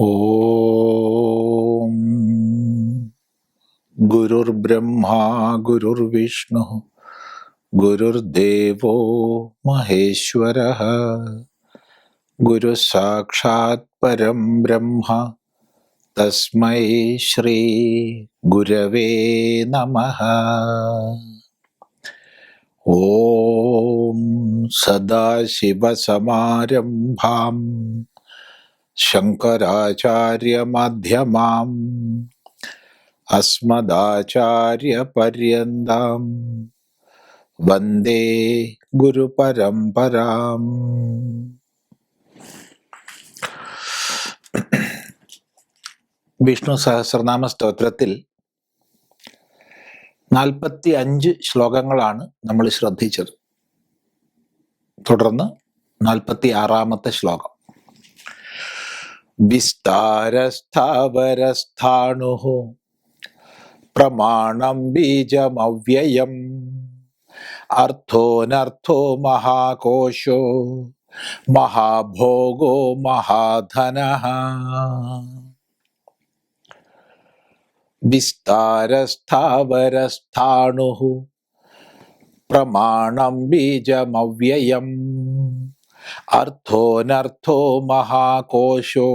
ഓം. ഗുരുർബ്രഹ്മാ ഗുരുർവിഷ്ണു ഗുരുർദേവോ മഹേശ്വര. ഗുരു സാക്ഷാത് പരം ബ്രഹ്മ തസ്മൈ ശ്രീ ഗുരവേ നമ. ഓം സദാശിവസമാരംഭാം. ശങ്കരാചാര്യമധ്യമാം. അസ്മദാചാര്യപര്യന്താം. വന്ദേ ഗുരുപരമ്പരാം. വിഷ്ണു സഹസ്രനാമ സ്തോത്രത്തിൽ നാൽപ്പത്തി അഞ്ച് ശ്ലോകങ്ങളാണ് നമ്മൾ ശ്രദ്ധിച്ചത്. തുടർന്ന് നാൽപ്പത്തി ആറാമത്തെ ശ്ലോകം. വിസ്താരസ്ഥാവരസ്ഥാണു പ്രമാണം ബീജമവ്യയം. അർത്ഥോനർത്ഥോ മഹാകോശോ. മഹാഭോഗോ മഹാധന. വിസ്താരസ്ഥാവരസ്ഥാണു പ്രമാണം ബീജമവ്യയം. അർത്ഥോനർത്ഥോ മഹാകോശോ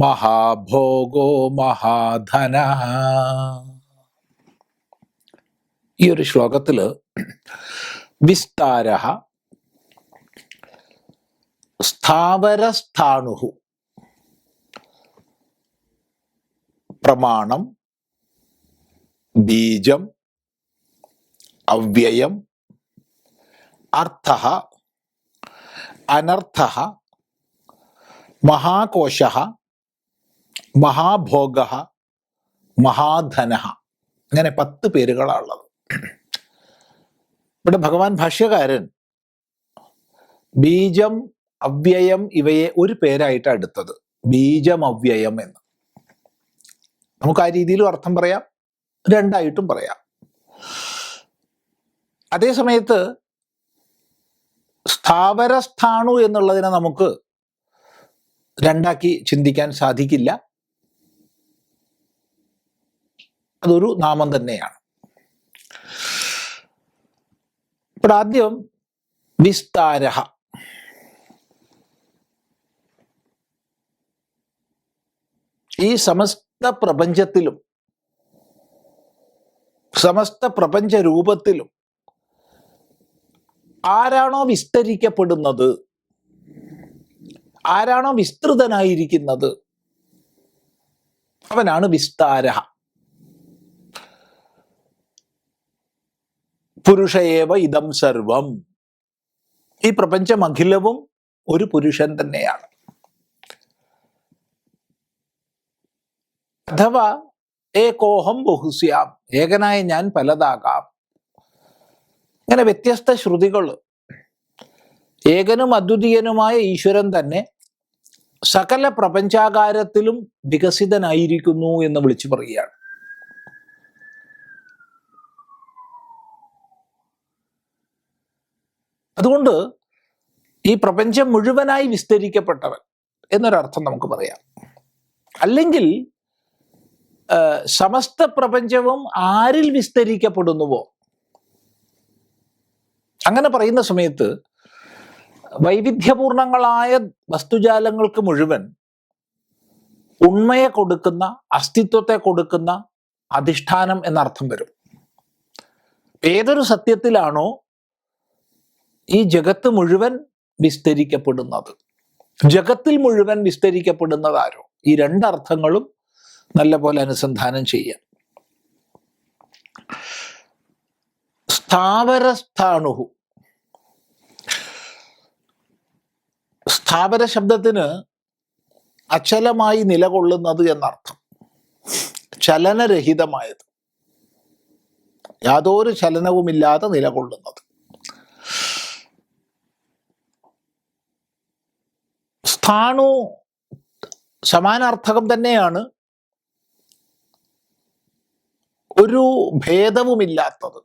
മഹാഭോഗോ മഹാധന. ഈ ഒരു ശ്ലോകത്തിൽ വിസ്താര സ്ഥാവരസ്ഥാണു പ്രമാണം ബീജം അവ്യയം അർത്ഥ അനർത്ഥ മഹാകോശ മഹാഭോഗ മഹാധന. ഇങ്ങനെ പത്ത് പേരുകളാണുള്ളത് ഇവിടെ ഭഗവാൻ ഭാഷ്യകാരൻ ബീജം അവ്യയം ഇവയെ ഒരു പേരായിട്ട് എടുത്തത്. ബീജം അവ്യയം എന്ന്. നമുക്ക് ആ രീതിയിലും അർത്ഥം പറയാം രണ്ടായിട്ടും പറയാം. അതേ സമയത്ത് സ്ഥാവരസ്ഥാണു എന്നുള്ളതിനെ നമുക്ക് രണ്ടാക്കി ചിന്തിക്കാൻ സാധിക്കില്ല. അതൊരു നാമം തന്നെയാണ്. ഇപ്പോൾ ആദ്യം വിസ്താര ഈ സമസ്ത പ്രപഞ്ചത്തിലും സമസ്ത പ്രപഞ്ച രൂപത്തിലും ആരാണോ വിസ്തരിക്കപ്പെടുന്നത് ആരാണോ വിസ്തൃതനായിരിക്കുന്നത് അവനാണ് വിസ്താര പുരുഷയേവ ഇതം സർവം. ഈ പ്രപഞ്ചം അഖിലവും ഒരു പുരുഷൻ തന്നെയാണ്. അഥവാ ഏകോഹം ബഹുസ്യാം ഏകനായ ഞാൻ പലതാകാം. ഇങ്ങനെ വ്യത്യസ്ത ശ്രുതികൾ. ഏകനും അദ്വിതീയനുമായ ഈശ്വരൻ തന്നെ സകല പ്രപഞ്ചാകാരത്തിലും വികസിതനായിരിക്കുന്നു എന്ന് വിളിച്ചു പറയുകയാണ്. അതുകൊണ്ട് ഈ പ്രപഞ്ചം മുഴുവനായി വിസ്തരിക്കപ്പെട്ടവൻ എന്നൊരർത്ഥം നമുക്ക് പറയാം. അല്ലെങ്കിൽ സമസ്ത പ്രപഞ്ചവും ആരിൽ വിസ്തരിക്കപ്പെടുന്നുവോ? അങ്ങനെ പറയുന്ന സമയത്ത് വൈവിധ്യപൂർണങ്ങളായ വസ്തുജാലങ്ങൾക്ക് മുഴുവൻ ഉണ്മയെ കൊടുക്കുന്ന അസ്തിത്വത്തെ കൊടുക്കുന്ന അധിഷ്ഠാനം എന്നർത്ഥം വരും. ഏതൊരു സത്യത്തിലാണോ ഈ ജഗത്ത് മുഴുവൻ വിസ്തരിക്കപ്പെടുന്നത്? ജഗത്തിൽ മുഴുവൻ വിസ്തരിക്കപ്പെടുന്നതാരോ? ഈ രണ്ടർത്ഥങ്ങളും നല്ല പോലെ അനുസന്ധാനം ചെയ്യാം സ്ഥാവരസ്ഥാണുഹു. സ്ഥാവര ശബ്ദത്തിന് അചലമായി നിലകൊള്ളുന്നത് എന്നർത്ഥം. ചലനരഹിതമായത്. യാതൊരു ചലനവുമില്ലാതെ നിലകൊള്ളുന്നത്. സ്ഥാണു സമാനാർത്ഥകം തന്നെയാണ് ഒരു ഭേദവുമില്ലാത്തത്.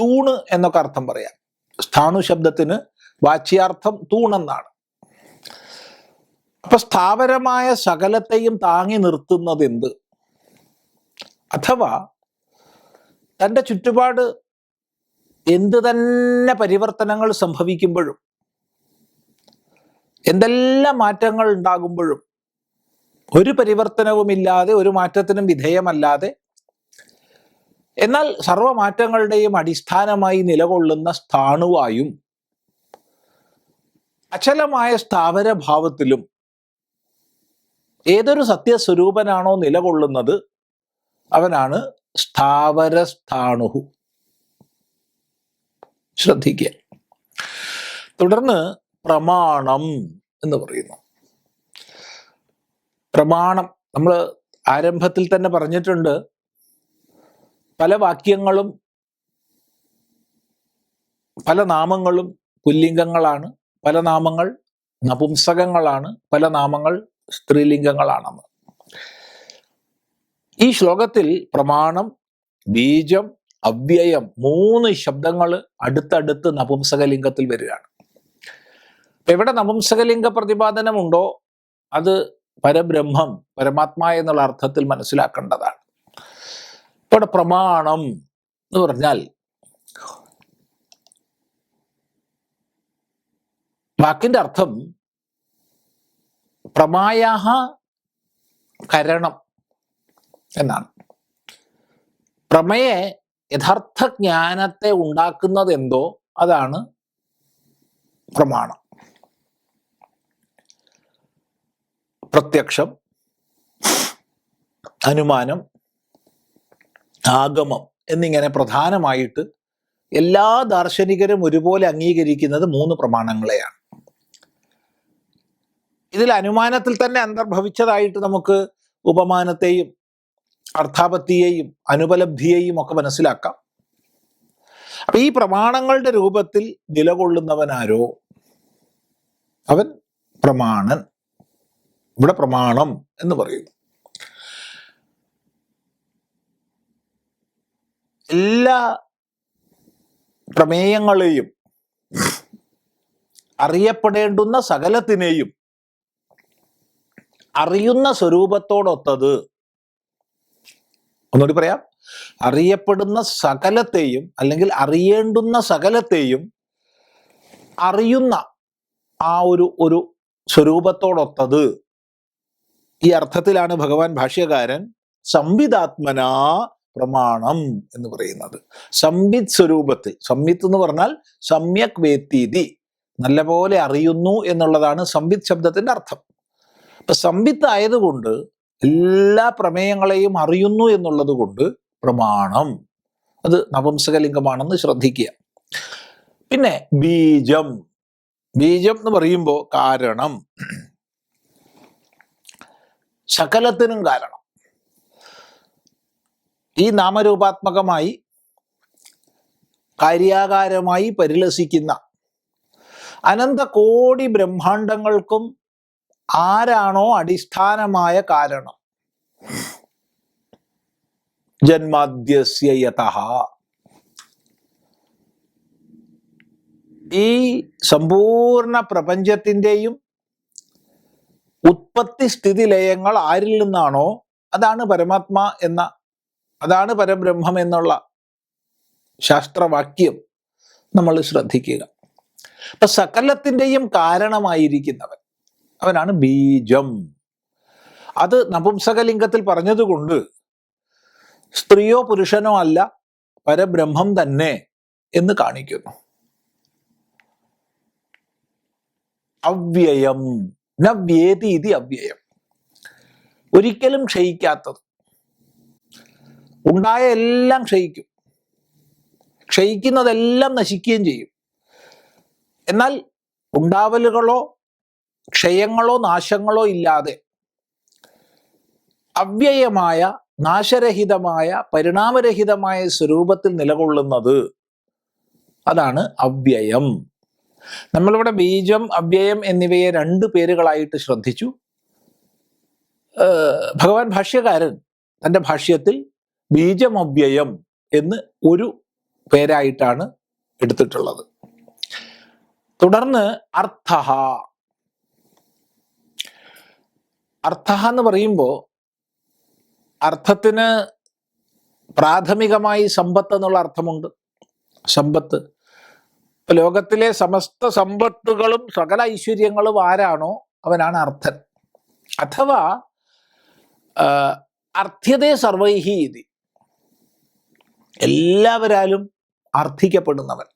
തൂണ് എന്നൊക്കെ അർത്ഥം പറയാം. സ്ഥാണു ശബ്ദത്തിന് വാച്യാർത്ഥം തൂണെന്നാണ്. അപ്പൊ സ്ഥാവരമായ സകലത്തെയും താങ്ങി നിർത്തുന്നത് എന്ത് അഥവാ തന്റെ ചുറ്റുപാട് എന്ത് തന്നെ പരിവർത്തനങ്ങൾ സംഭവിക്കുമ്പോഴും എന്തെല്ലാം മാറ്റങ്ങൾ ഉണ്ടാകുമ്പോഴും ഒരു പരിവർത്തനവുമില്ലാതെ ഒരു മാറ്റത്തിനും വിധേയമല്ലാതെ എന്നാൽ സർവമാറ്റങ്ങളുടെയും അടിസ്ഥാനമായി നിലകൊള്ളുന്ന സ്ഥാണുവായും അചലമായ സ്ഥാവരഭാവത്തിലും ഏതൊരു സത്യസ്വരൂപനാണോ നിലകൊള്ളുന്നത് അവനാണ് സ്ഥാവരസ്ഥാണുഹു. ശ്രദ്ധിക്കുക. തുടർന്ന് പ്രമാണം എന്ന് പറയുന്നു. പ്രമാണം നമ്മൾ ആരംഭത്തിൽ തന്നെ പറഞ്ഞിട്ടുണ്ട്. പല വാക്യങ്ങളും പല നാമങ്ങളും പുല്ലിംഗങ്ങളാണ്. പല നാമങ്ങൾ നപുംസകങ്ങളാണ് പല നാമങ്ങൾ സ്ത്രീലിംഗങ്ങളാണെന്ന്. ഈ ശ്ലോകത്തിൽ പ്രമാണം ബീജം അവ്യയം മൂന്ന് ശബ്ദങ്ങൾ അടുത്തടുത്ത് നപുംസകലിംഗത്തിൽ വരികയാണ്. എവിടെ നപുംസകലിംഗ പ്രതിപാദനമുണ്ടോ അത് പരബ്രഹ്മം പരമാത്മാ എന്നുള്ള അർത്ഥത്തിൽ മനസ്സിലാക്കേണ്ടതാണ്. ഇവിടെ പ്രമാണം എന്ന് പറഞ്ഞാൽ വാക്കിന്റെ അർത്ഥം പ്രമായാഹ കരണം എന്നാണ്. പ്രമയെ യഥാർത്ഥ ജ്ഞാനത്തെ ഉണ്ടാക്കുന്നത് എന്തോ അതാണ് പ്രമാണം. പ്രത്യക്ഷം അനുമാനം ആഗമം എന്നിങ്ങനെ പ്രധാനമായിട്ട് എല്ലാ ദാർശനികരും ഒരുപോലെ അംഗീകരിക്കുന്നത് മൂന്ന് പ്രമാണങ്ങളെയാണ്. ഇതിൽ അനുമാനത്തിൽ തന്നെ അന്തർഭവിച്ചതായിട്ട് നമുക്ക് ഉപമാനത്തെയും അർത്ഥാപത്തിയെയും അനുപലബ്ധിയെയും ഒക്കെ മനസ്സിലാക്കാം. അപ്പൊ ഈ പ്രമാണങ്ങളുടെ രൂപത്തിൽ നിലകൊള്ളുന്നവനാരോ? അവൻ പ്രമാണൻ. ഇവിടെ പ്രമാണം എന്ന് പറയുന്നു. എല്ലാ പ്രമേയങ്ങളെയും അറിയപ്പെടേണ്ടുന്ന സകലത്തിനെയും അറിയുന്ന സ്വരൂപത്തോടൊത്തത്. ഒന്നുകൂടി പറയാം. അറിയപ്പെടുന്ന സകലത്തെയും അല്ലെങ്കിൽ അറിയേണ്ടുന്ന സകലത്തെയും അറിയുന്ന ആ ഒരു ഒരു സ്വരൂപത്തോടൊത്തത്. ഈ അർത്ഥത്തിലാണ് ഭഗവാൻ ഭാഷ്യകാരൻ സംവിധാത്മനാ പ്രമാണം എന്ന് പറയുന്നത്. സംവിത് സ്വരൂപത്തിൽ സംവിത്ത് എന്ന് പറഞ്ഞാൽ സമ്യക് വേത്തീതി നല്ലപോലെ അറിയുന്നു എന്നുള്ളതാണ് സംവിത് ശബ്ദത്തിന്റെ അർത്ഥം. അപ്പൊ സംവിത്തായതുകൊണ്ട് എല്ലാ പ്രമേയങ്ങളെയും അറിയുന്നു എന്നുള്ളത് കൊണ്ട് പ്രമാണം. അത് നപുംസകലിംഗമാണെന്ന് ശ്രദ്ധിക്കുക. പിന്നെ ബീജം. ബീജം എന്ന് പറയുമ്പോൾ കാരണം. സകലത്തിനും കാരണം. ഈ നാമരൂപാത്മകമായി കാര്യാകാരമായി പരിലസിക്കുന്ന അനന്ത കോടി ബ്രഹ്മാണ്ടങ്ങൾക്കും ആരാണോ അടിസ്ഥാനമായ കാരണം? ജന്മാദ്യസ്യയത ഈ സമ്പൂർണ പ്രപഞ്ചത്തിന്റെയും ഉത്പത്തി സ്ഥിതി ലയങ്ങൾ ആരിൽ നിന്നാണോ? അതാണ് പരമാത്മാ എന്ന അതാണ് പരബ്രഹ്മം എന്നുള്ള ശാസ്ത്രവാക്യം നമ്മൾ ശ്രദ്ധിക്കുക. അപ്പൊ സകലത്തിന്റെയും കാരണമായിരിക്കുന്നവൻ അവനാണ് ബീജം. അത് നപുംസകലിംഗത്തിൽ പറഞ്ഞതുകൊണ്ട് സ്ത്രീയോ പുരുഷനോ അല്ല പരബ്രഹ്മം തന്നെ എന്ന് കാണിക്കുന്നു. അവ്യയം. നവ്യേതി ഇതി അവ്യയം. ഒരിക്കലും ക്ഷയിക്കാത്തത്. ഉണ്ടായ എല്ലാം ക്ഷയിക്കും. ക്ഷയിക്കുന്നതെല്ലാം നശിക്കുകയും ചെയ്യും. എന്നാൽ ഉണ്ടാവലുകളോ ക്ഷയങ്ങളോ നാശങ്ങളോ ഇല്ലാതെ അവ്യയമായ നാശരഹിതമായ പരിണാമരഹിതമായ സ്വരൂപത്തിൽ നിലകൊള്ളുന്നത് അതാണ് അവ്യയം. നമ്മളിവിടെ ബീജം അവ്യയം എന്നിവയെ രണ്ട് പേരുകളായിട്ട് ശ്രദ്ധിച്ചു. ഭഗവാൻ ഭാഷ്യകാരൻ തന്റെ ഭാഷ്യത്തിൽ ബീജമവ്യയം എന്ന് ഒരു പേരായിട്ടാണ് എടുത്തിട്ടുള്ളത്. തുടർന്ന് അർത്ഥ അർത്ഥ എന്ന് പറയുമ്പോൾ അർത്ഥത്തിന് പ്രാഥമികമായി സമ്പത്ത് എന്നുള്ള അർത്ഥമുണ്ട്. സമ്പത്ത്. ലോകത്തിലെ സമസ്ത സമ്പത്തുകളും സകല ഐശ്വര്യങ്ങളും ആരാണോ അവനാണ് അർത്ഥൻ. അഥവാ അർത്ഥ്യത സർവൈഹി ഇതി. എല്ലാവരാലും അർത്ഥിക്കപ്പെടുന്നവൻ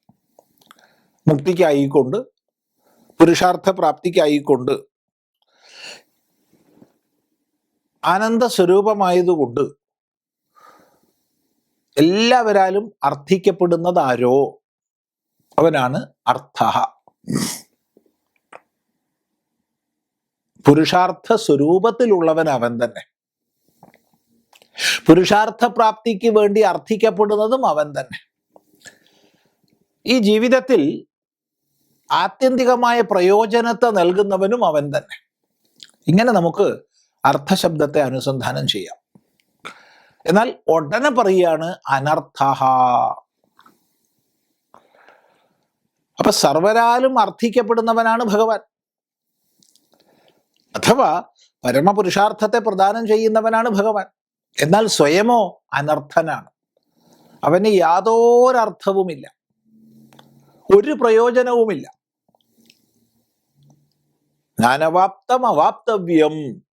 മുക്തിക്കായിക്കൊണ്ട് പുരുഷാർത്ഥ പ്രാപ്തിക്കായിക്കൊണ്ട് ആനന്ദ സ്വരൂപമായതുകൊണ്ട് എല്ലാവരാലും അർത്ഥിക്കപ്പെടുന്നതാരോ അവനാണ് അർത്ഥ പുരുഷാർത്ഥ സ്വരൂപത്തിലുള്ളവൻ അവൻ തന്നെ. പുരുഷാർത്ഥ പ്രാപ്തിക്ക് വേണ്ടി അർത്ഥിക്കപ്പെടുന്നതും അവൻ തന്നെ. ഈ ജീവിതത്തിൽ ആത്യന്തികമായ പ്രയോജനത്തെ നൽകുന്നവനും അവൻ തന്നെ. ഇങ്ങനെ നമുക്ക് അർത്ഥശബ്ദത്തെ അനുസന്ധാനം ചെയ്യാം. എന്നാൽ ഉടനെ പറയുകയാണ് അനർത്ഥ അപ്പൊ സർവരാലും അർത്ഥിക്കപ്പെടുന്നവനാണ് ഭഗവാൻ. അഥവാ പരമപുരുഷാർത്ഥത്തെ പ്രദാനം ചെയ്യുന്നവനാണ് ഭഗവാൻ. എന്നാൽ സ്വയമോ അനർത്ഥനാണ്. അവന് യാതൊരർത്ഥവുമില്ല. ഒരു പ്രയോജനവുമില്ല. ജ്ഞാനവാപ്തം അവാപ്തവ്യം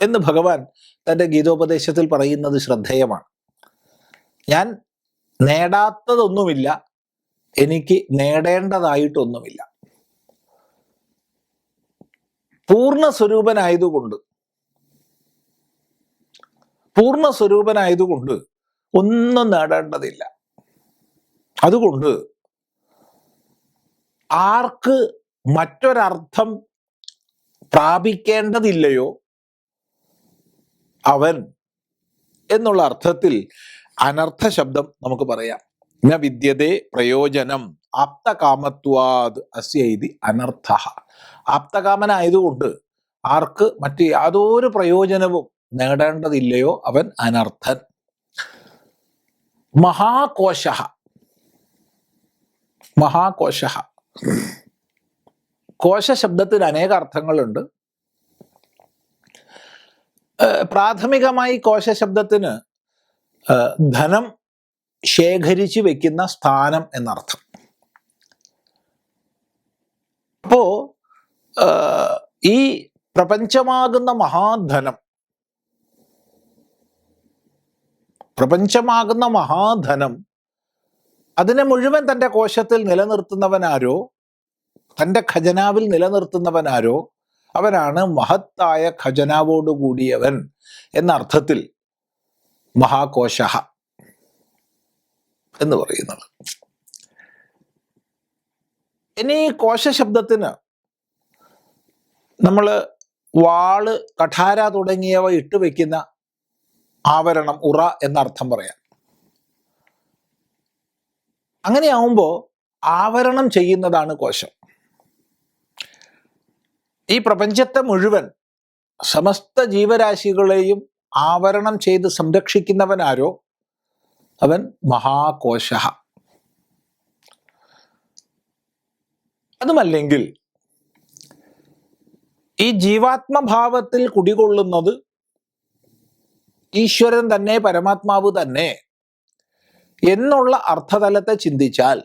എന്ന് ഭഗവാൻ തന്റെ ഗീതോപദേശത്തിൽ പറയുന്നത് ശ്രദ്ധേയമാണ്. ഞാൻ നേടാത്തതൊന്നുമില്ല എനിക്ക് നേടേണ്ടതായിട്ടൊന്നുമില്ല. പൂർണ സ്വരൂപനായതുകൊണ്ട് പൂർണ സ്വരൂപനായതുകൊണ്ട് ഒന്നും നേടേണ്ടതില്ല. അതുകൊണ്ട് ആർക്ക് മറ്റൊരർത്ഥം പ്രാപിക്കേണ്ടതില്ലയോ അവൻ എന്നുള്ള അർത്ഥത്തിൽ അനർത്ഥ ശബ്ദം നമുക്ക് പറയാം. ന വിദ്യതേ പ്രയോജനം ആപ്തകാമത്വാത് അസ്യ ഇതി അനർത്ഥ ആപ്തകാമനായതുകൊണ്ട് ആർക്ക് മറ്റ് യാതൊരു പ്രയോജനവും നേടേണ്ടതില്ലയോ അവൻ അനർത്ഥൻ. മഹാകോശ മഹാകോശ കോശ ശബ്ദത്തിന് അനേക അർത്ഥങ്ങളുണ്ട്. പ്രാഥമികമായി കോശ ശബ്ദത്തിന് ധനം ശേഖരിച്ചു വെക്കുന്ന സ്ഥാനം എന്നർത്ഥം. അപ്പോ ഈ പ്രപഞ്ചമാകുന്ന മഹാധനം പ്രപഞ്ചമാകുന്ന മഹാധനം അതിനെ മുഴുവൻ തന്റെ കോശത്തിൽ നിലനിർത്തുന്നവനാരോ തന്റെ ഖജനാവിൽ നിലനിർത്തുന്നവനാരോ അവനാണ് മഹത്തായ ഖജനാവോട് കൂടിയവൻ എന്ന അർത്ഥത്തിൽ മഹാകോശ എന്ന് പറയുന്നത്. ഇനി കോശ ശബ്ദത്തിന് നമ്മൾ വാൾ കഠാര തുടങ്ങിയവ ഇട്ട് വെക്കുന്ന ആവരണം ഉറ എന്നർത്ഥം പറയാം. അങ്ങനെയാവുമ്പോൾ ആവരണം ചെയ്യുന്നതാണ് കോശം. ഈ പ്രപഞ്ചത്തെ മുഴുവൻ സമസ്ത ജീവരാശികളെയും ആവരണം ചെയ്ത് സംരക്ഷിക്കുന്നവനാരോ അവൻ മഹാകോശ. അതുമല്ലെങ്കിൽ ഈ ജീവാത്മഭാവത്തിൽ കുടികൊള്ളുന്നത് ഈശ്വരൻ തന്നെ പരമാത്മാവ് തന്നെ എന്നുള്ള അർത്ഥതലത്തെ ചിന്തിച്ചാൽ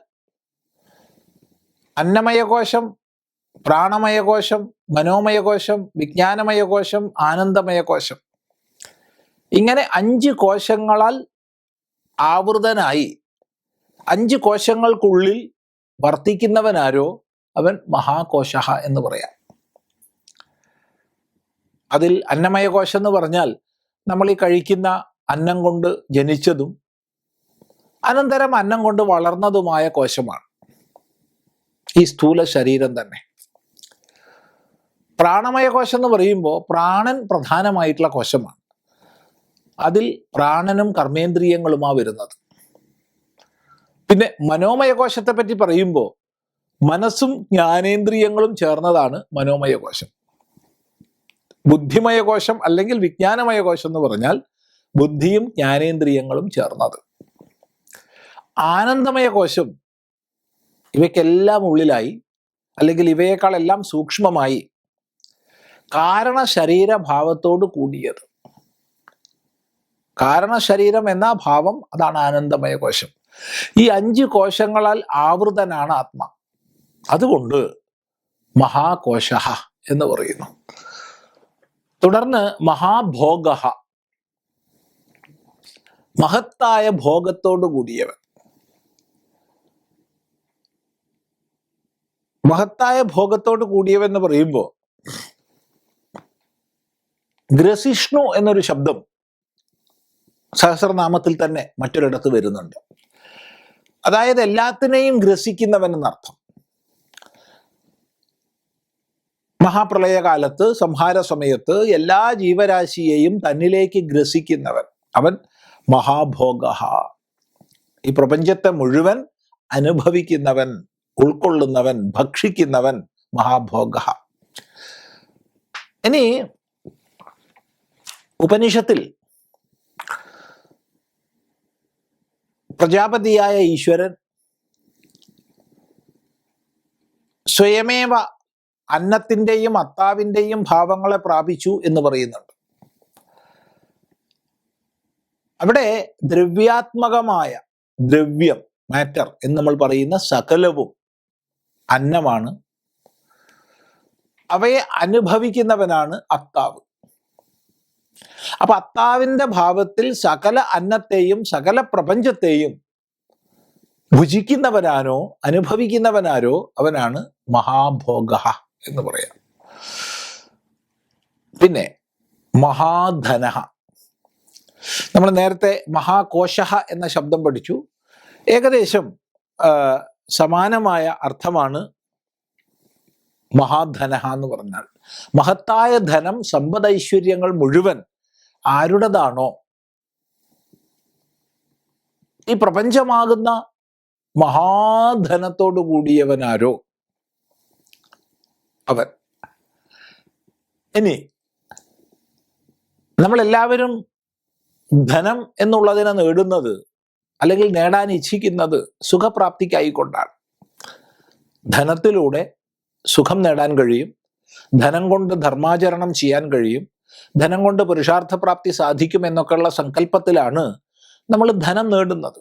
അന്നമയകോശം പ്രാണമയകോശം മനോമയകോശം ആനന്ദമയ കോശം ഇങ്ങനെ അഞ്ച് കോശങ്ങളാൽ ആവൃതനായി അഞ്ച് കോശങ്ങൾക്കുള്ളിൽ വർത്തിക്കുന്നവനാരോ അവൻ മഹാകോശ എന്ന് പറയാം. അതിൽ അന്നമയ കോശം എന്ന് പറഞ്ഞാൽ നമ്മൾ ഈ കഴിക്കുന്ന അന്നം കൊണ്ട് ജനിച്ചതും അനന്തരം അന്നം കൊണ്ട് വളർന്നതുമായ കോശമാണ്. ഈ സ്ഥൂല ശരീരം തന്നെ. പ്രാണമയ കോശം എന്ന് പറയുമ്പോൾ പ്രാണൻ പ്രധാനമായിട്ടുള്ള കോശമാണ്. അതിൽ പ്രാണനും കർമ്മേന്ദ്രിയങ്ങളുമാണ് വരുന്നത്. പിന്നെ മനോമയ കോശത്തെ പറ്റി പറയുമ്പോൾ മനസ്സും ജ്ഞാനേന്ദ്രിയങ്ങളും ചേർന്നതാണ് മനോമയ കോശം. ബുദ്ധിമയ കോശം അല്ലെങ്കിൽ വിജ്ഞാനമയ കോശം എന്ന് പറഞ്ഞാൽ ബുദ്ധിയും ജ്ഞാനേന്ദ്രിയങ്ങളും ചേർന്നത്. ആനന്ദമയ കോശം ഇവയ്ക്കെല്ലാം ഉള്ളിലായി അല്ലെങ്കിൽ ഇവയേക്കാളെല്ലാം സൂക്ഷ്മമായി കാരണ ശരീരഭാവത്തോട് കൂടിയത്. കാരണ ശരീരം എന്ന ഭാവം അതാണ് ആനന്ദമയ കോശം. ഈ അഞ്ച് കോശങ്ങളാൽ ആവൃതനാണ് ആത്മ. അതുകൊണ്ട് മഹാകോശ എന്ന് പറയുന്നു. തുടർന്ന് മഹാഭോഗ മഹത്തായ ഭോഗത്തോടു കൂടിയവൻ. മഹത്തായ ഭോഗത്തോട് കൂടിയവൻ എന്ന് പറയുമ്പോൾ ഗ്രസിഷ്ണു എന്നൊരു ശബ്ദം സഹസ്രനാമത്തിൽ തന്നെ മറ്റൊരിടത്ത് വരുന്നുണ്ട്. അതായത് എല്ലാത്തിനെയും ഗ്രസിക്കുന്നവൻ എന്നർത്ഥം. മഹാപ്രളയകാലത്ത് സംഹാര സമയത്ത് എല്ലാ ജീവരാശിയെയും തന്നിലേക്ക് ഗ്രസിക്കുന്നവൻ അവൻ മഹാഭോഗ ഈ പ്രപഞ്ചത്തെ മുഴുവൻ അനുഭവിക്കുന്നവൻ ഉൾക്കൊള്ളുന്നവൻ ഭക്ഷിക്കുന്നവൻ മഹാഭോഗ ഇനി ഉപനിഷത്തിൽ പ്രജാപതിയായ ഈശ്വരൻ സ്വയമേവ അന്നത്തിന്റെയും അത്താവിന്റെയും ഭാവങ്ങളെ പ്രാപിച്ചു എന്ന് പറയുന്നുണ്ട്. അവിടെ ദ്രവ്യാത്മകമായ ദ്രവ്യം മാറ്റർ എന്ന് നമ്മൾ പറയുന്ന സകലവും അന്നമാണ്. അവയെ അനുഭവിക്കുന്നവനാണ് അത്താവ്. അപ്പൊ അത്താവിന്റെ ഭാവത്തിൽ സകല അന്നത്തെയും സകല പ്രപഞ്ചത്തെയും ഭുജിക്കുന്നവനാനോ അനുഭവിക്കുന്നവനാരോ അവനാണ് മഹാഭോഗ എന്ന് പറയാം. പിന്നെ മഹാധന നമ്മൾ നേരത്തെ മഹാകോശ എന്ന ശബ്ദം പഠിച്ചു. ഏകദേശം സമാനമായ അർത്ഥമാണ് മഹാധന എന്ന് പറഞ്ഞാൽ. മഹത്തായ ധനം സമ്പദൈശ്വര്യങ്ങൾ മുഴുവൻ ആരുടേതാണോ? ഈ പ്രപഞ്ചമാകുന്ന മഹാധനത്തോടു കൂടിയവനാരോ? അവൻ. ഇനി നമ്മളെല്ലാവരും ധനം എന്നുള്ളതിനെ നേടുന്നത് അല്ലെങ്കിൽ നേടാൻ ഇച്ഛിക്കുന്നത് സുഖപ്രാപ്തിക്കായിക്കൊണ്ടാണ്. ധനത്തിലൂടെ സുഖം നേടാൻ കഴിയും. ധനം കൊണ്ട് ധർമാചരണം ചെയ്യാൻ കഴിയും ധനം കൊണ്ട് പുരുഷാർത്ഥപ്രാപ്തി സാധിക്കും എന്നൊക്കെയുള്ള സങ്കല്പത്തിലാണ് നമ്മൾ ധനം നേടുന്നത്.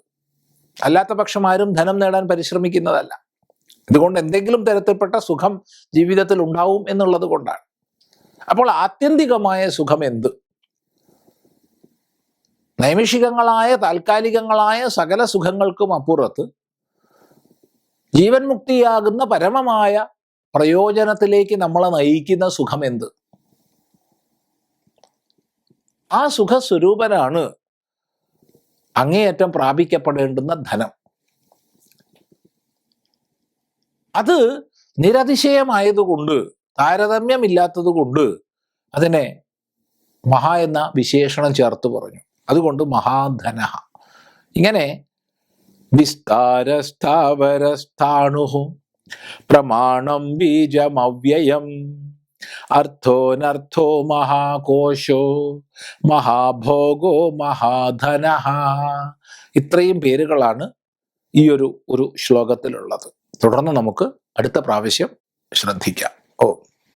അല്ലാത്ത പക്ഷം ആരും ധനം നേടാൻ പരിശ്രമിക്കുന്നതല്ല. ഇതുകൊണ്ട് എന്തെങ്കിലും തരത്തിൽപ്പെട്ട സുഖം ജീവിതത്തിൽ ഉണ്ടാവും എന്നുള്ളത് കൊണ്ടാണ്. അപ്പോൾ ആത്യന്തികമായ സുഖം എന്ത്? നൈമിഷികങ്ങളായ താൽക്കാലികങ്ങളായ സകല സുഖങ്ങൾക്കും അപ്പുറത്ത് ജീവൻ മുക്തിയാകുന്ന പരമമായ പ്രയോജനത്തിലേക്ക് നമ്മളെ നയിക്കുന്ന സുഖം എന്ത്? ആ സുഖസ്വരൂപനാണ് അങ്ങേയറ്റം പ്രാപിക്കപ്പെടേണ്ടുന്ന ധനം. അത് നിരതിശയമായതുകൊണ്ട് താരതമ്യമില്ലാത്തതുകൊണ്ട് അതിനെ മഹാ എന്ന വിശേഷണം ചേർത്ത് പറഞ്ഞു. അതുകൊണ്ട് മഹാധന. ഇങ്ങനെ വിസ്താരസ്ഥാവരസ്ഥാണു പ്രമാണം ബീജമവ്യയം. അർത്ഥോനർത്ഥോ മഹാകോശോ മഹാഭോഗോ മഹാധന. ഇത്രയും പേരുകളാണ് ഈ ഒരു ഒരു ശ്ലോകത്തിലുള്ളത്. തുടർന്ന് നമുക്ക് അടുത്ത പ്രാവശ്യം ശ്രദ്ധിക്കാം.